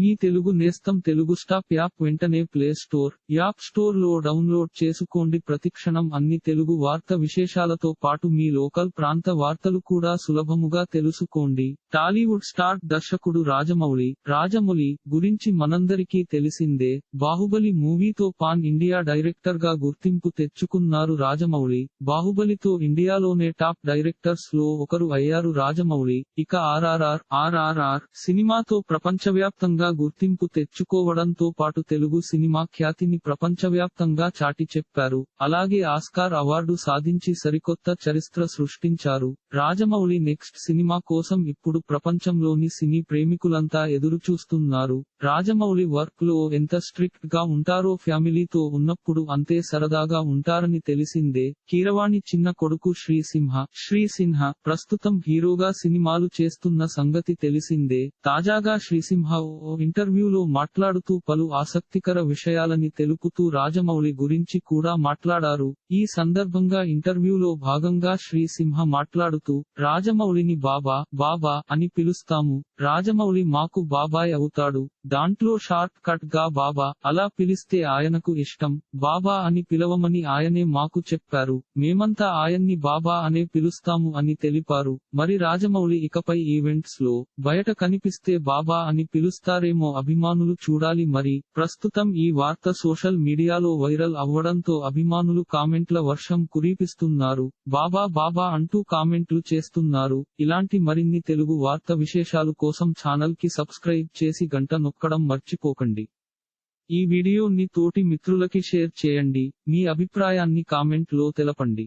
మీ తెలుగు నేస్తం Telugu stop app వెంటనే play store app స్టోర్లో డౌన్లోడ్ చేసుకోండి. ప్రతిక్షణం అన్ని తెలుగు వార్త విశేషాలతో పాటు మీ లోకల్ ప్రాంత వార్తలు కూడా సులభముగా తెలుసుకోండి. టాలీవుడ్ స్టార్ దర్శకుడు రాజమౌళి రాజమౌళి గురించి మనందరికీ తెలిసిందే. బాహుబలి మూవీతో పాన్ ఇండియా డైరెక్టర్గా గుర్తింపు తెచ్చుకున్నారు రాజమౌళి. బాహుబలితో ఇండియాలోనే టాప్ డైరెక్టర్స్లో ఒకరు అయ్యారు రాజమౌళి. ఇక ఆర్ఆర్ఆర్ ఆర్ఆర్ఆర్ సినిమాతో ప్రపంచవ్యాప్తంగా గుర్తింపు తెచ్చుకోవడంతో పాటు తెలుగు సినిమా ఖ్యాతిని ప్రపంచవ్యాప్తంగా చాటి చెప్పారు. అలాగే ఆస్కార్ అవార్డు సాధించి సరికొత్త చరిత్ర సృష్టించారు. రాజమౌళి నెక్స్ట్ సినిమా కోసం ఇప్పుడు ప్రపంచంలోని సినీ ప్రేమికులంతా ఎదురు చూస్తున్నారు రాజమౌళి వర్క్లో ఎంత స్ట్రిక్ట్గా ఉంటారో ఫ్యామిలీతో ఉన్నప్పుడు అంతే సరదాగా ఉంటారని తెలిసిందే. కీరవాణి చిన్న కొడుకు శ్రీ శ్రీసింహ శ్రీసింహ ప్రస్తుతం హీరోగా సినిమాలు చేస్తున్న సంగతి తెలిసిందే. తాజాగా శ్రీసింహ ఓ ఇంటర్వ్యూలో మాట్లాడుతూ పలు ఆసక్తికర విషయాలని తెలుపుతూ రాజమౌళి గురించి కూడా మాట్లాడారు. ఈ సందర్భంగా ఇంటర్వ్యూలో భాగంగా శ్రీసింహ మాట్లాడుతూ రాజమౌళిని బాబా బాబా అని పిలుస్తాము. రాజమౌళి మాకు బాబాయ్ అవుతాడు. దాంట్లో షార్ట్ కట్గా బాబా అలా పిలిస్తే ఆయనకు ఇష్టం. బాబా అని పిలవమని ఆయనే మాకు చెప్పారు. మేమంతా ఆయన్ని బాబా అనే పిలుస్తాము అని తెలిపారు. మరి రాజమౌళి ఇకపై ఈవెంట్స్లో బయట కనిపిస్తే బాబా అని పిలుస్తారు పిలుస్తారేమో అభిమానులు చూడాలి మరి. ప్రస్తుతం ఈ వార్త సోషల్ మీడియాలో వైరల్ అవ్వడంతో అభిమానులు కామెంట్ల వర్షం కురిపిస్తున్నారు. బాబా బాబా అంటూ కామెంట్లు చేస్తున్నారు. ఇలాంటి మరిన్ని తెలుగు వార్త విశేషాలు కోసం ఛానల్కి సబ్స్క్రైబ్ చేసి గంట నొక్కడం మర్చిపోకండి. ఈ వీడియోని తోటి మిత్రులకి షేర్ చేయండి. మీ అభిప్రాయాన్ని కామెంట్లో తెలపండి.